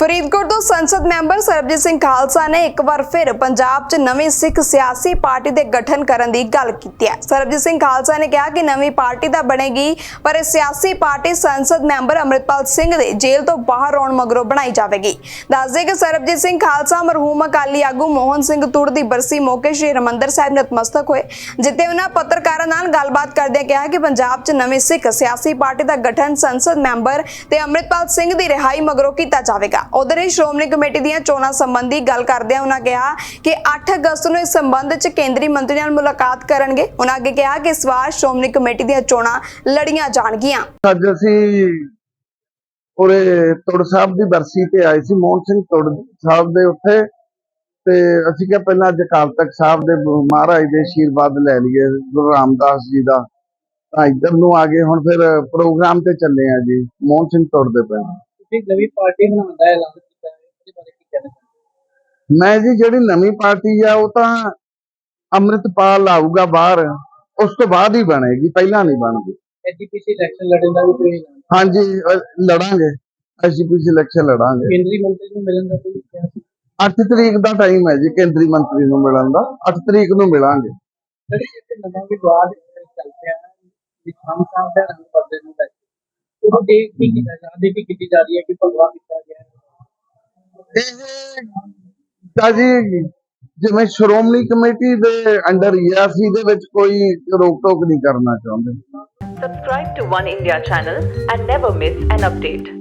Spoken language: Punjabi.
ਫਰੀਦਕੋਟ ਤੋਂ ਸੰਸਦ ਮੈਂਬਰ ਸਰਬਜੀਤ ਸਿੰਘ ਖਾਲਸਾ ਨੇ ਇੱਕ ਵਾਰ ਫਿਰ ਪੰਜਾਬ 'ਚ ਨਵੀਂ ਸਿੱਖ ਸਿਆਸੀ ਪਾਰਟੀ ਦੇ ਗਠਨ ਕਰਨ ਦੀ ਗੱਲ ਕੀਤੀ ਹੈ। ਸਰਬਜੀਤ ਸਿੰਘ ਖਾਲਸਾ ਨੇ ਕਿਹਾ ਕਿ ਨਵੀਂ ਪਾਰਟੀ ਤਾਂ ਬਣੇਗੀ, ਪਰ ਇਹ ਸਿਆਸੀ ਪਾਰਟੀ ਸੰਸਦ ਮੈਂਬਰ ਅਮਰਿਤਪਾਲ ਸਿੰਘ ਦੇ ਜੇਲ੍ਹ ਤੋਂ ਬਾਹਰ ਆਉਣ ਮਗਰੋਂ ਬਣਾਈ ਜਾਵੇਗੀ। ਦੱਸਦੇ ਕਿ ਸਰਬਜੀਤ ਸਿੰਘ ਖਾਲਸਾ, ਮਰਹੂਮ ਅਕਾਲੀ ਆਗੂ ਮੋਹਨ ਸਿੰਘ ਤੁਰ ਦੀ ਬਰਸੀ ਮੌਕੇ ਸ਼੍ਰੀ ਹਰਿਮੰਦਰ ਸਾਹਿਬ ਨਤਮਸਤਕ ਹੋਏ। ਜਿੱਥੇ ਉਹਨਾਂ ਪੱਤਰਕਾਰਾਂ ਨਾਲ ਗੱਲਬਾਤ ਕਰਦਿਆਂ ਕਿਹਾ ਕਿ ਪੰਜਾਬ 'ਚ ਨਵੀਂ ਸਿੱਖ ਸਿਆਸੀ ਪਾਰਟੀ ਦਾ ਗਠਨ ਸੰਸਦ ਮੈਂਬਰ ਤੇ ਅਮਰਿਤਪਾਲ ਸਿੰਘ ਦੀ ਰਿਹਾਈ ਮਗਰੋਂ ਕੀਤਾ ਜਾਵੇਗਾ। ਉਧਰ ਹੀ ਸ਼੍ਰੋਮਣੀ ਕਮੇਟੀ ਦੀਆਂ ਚੋਣਾਂ ਸੰਬੰਧੀ ਗੱਲ ਕਰਦਿਆਂ ਉਹਨਾਂ ਕਿਹਾ ਕਿ 8 ਅਗਸਤ ਨੂੰ ਇਸ ਸੰਬੰਧ 'ਚ ਕੇਂਦਰੀ ਮੰਤਰੀ ਨਾਲ ਮੁਲਾਕਾਤ ਕਰਨਗੇ। ਉਹਨਾਂ ਅੱਗੇ ਕਿਹਾ ਕਿ ਇਸ ਵਾਰ ਸ਼੍ਰੋਮਣੀ ਕਮੇਟੀ ਦੀਆਂ ਚੋਣਾਂ ਲੜੀਆਂ ਜਾਣਗੀਆਂ। ਅੱਜ ਅਸੀਂ ਉਰੇ ਤੁੜ ਸਾਹਿਬ ਦੀ ਬਰਸੀ ਤੇ ਆਏ ਸੀ, ਮੋਹਨ ਸਿੰਘ ਤੁੜ ਸਾਹਿਬ ਦੇ ਉੱਥੇ। ਤੇ ਅਸੀਂ ਕਿਹਾ ਪਹਿਲਾਂ ਅੱਜ ਅਕਾਲ ਤਖਤ ਸਾਹਿਬ ਦੇ ਮਹਾਰਾਜ ਦੇ ਆਸ਼ੀਰਵਾਦ ਲੈ ਲਈਏ, ਗੁਰੂ ਰਾਮਦਾਸ ਜੀ ਦਾ। ਤਾਂ ਇੱਧਰ ਨੂੰ ਆ ਗਏ, ਹੁਣ ਫਿਰ ਪ੍ਰੋਗਰਾਮ ਤੇ ਚੱਲੇ ਆ ਜੀ, ਮੋਹਨ ਸਿੰਘ ਤੁੜ ਦੇ ਪਿੰਡ ਤੁਸੀਂ ਨਵੀਂ ਪਾਰਟੀ ਬਣਾਉਣ ਦਾ ਐਲਾਨ ਕੀਤਾ ਹੈ ਉਹਦੇ ਬਾਰੇ ਕੀ ਕਹਿਣਾ ਚਾਹੁੰਦੇ ਮੈਂ ਜੀ ਜਿਹੜੀ ਨਵੀਂ ਪਾਰਟੀ ਆ ਉਹ ਤਾਂ ਅੰਮ੍ਰਿਤਪਾਲ ਆਊਗਾ ਬਾਹਰ ਉਸ ਤੋਂ ਬਾਅਦ ਹੀ ਬਣੇਗੀ ਪਹਿਲਾਂ ਨਹੀਂ ਬਣਦੀ। ਐਜੀਪੀਸੀ ਇਲੈਕਸ਼ਨ ਲੜਨ ਦਾ ਵੀ ਕੋਈ ਐਲਾਨ ਹਾਂਜੀ ਲੜਾਂਗੇ ਐਸਜੀਪੀਸੀ ਇਲੈਕਸ਼ਨ ਲੜਾਂਗੇ। ਕੇਂਦਰੀ ਮੰਤਰੀ ਨੂੰ ਮਿਲਣ ਦਾ ਕੋਈ ਕਿਹਾ ਸੀ? 8 ਤਰੀਕ ਦਾ ਟਾਈਮ ਹੈ ਜੀ ਕੇਂਦਰੀ ਮੰਤਰੀ ਨੂੰ ਮਿਲਣ ਦਾ 8 ਤਰੀਕ ਨੂੰ ਮਿਲਾਂਗੇ। ਜਿਹੜੀ ਇੱਥੇ ਨਵਾਂ ਵਿਵਾਦ ਚੱਲ ਪਿਆ ਹੈ ਵੀ ਖਾਮ ਸਾਹਿਬ ਦਾ ਰੰਗ ਦੇ ਕੀ ਕੀਤਾ ਜਾ ਰਹੀ ਕੀ ਕੀਤੀ ਜਾ ਰਹੀ ਹੈ ਕਿ ਭਗਵਾ ਕੀਤਾ ਗਿਆ ਹੈ ਇਹ ਤਾਂ ਜੀ ਜਿਵੇਂ ਸ਼੍ਰੋਮਣੀ ਕਮੇਟੀ ਦੇ ਅੰਡਰ ਅਸੀਂ ਇਹਦੇ ਵਿੱਚ ਕੋਈ ਰੋਕ ਟੋਕ ਨਹੀਂ ਕਰਨਾ ਚਾਹੁੰਦੇ Subscribe to One India channel and never miss an update.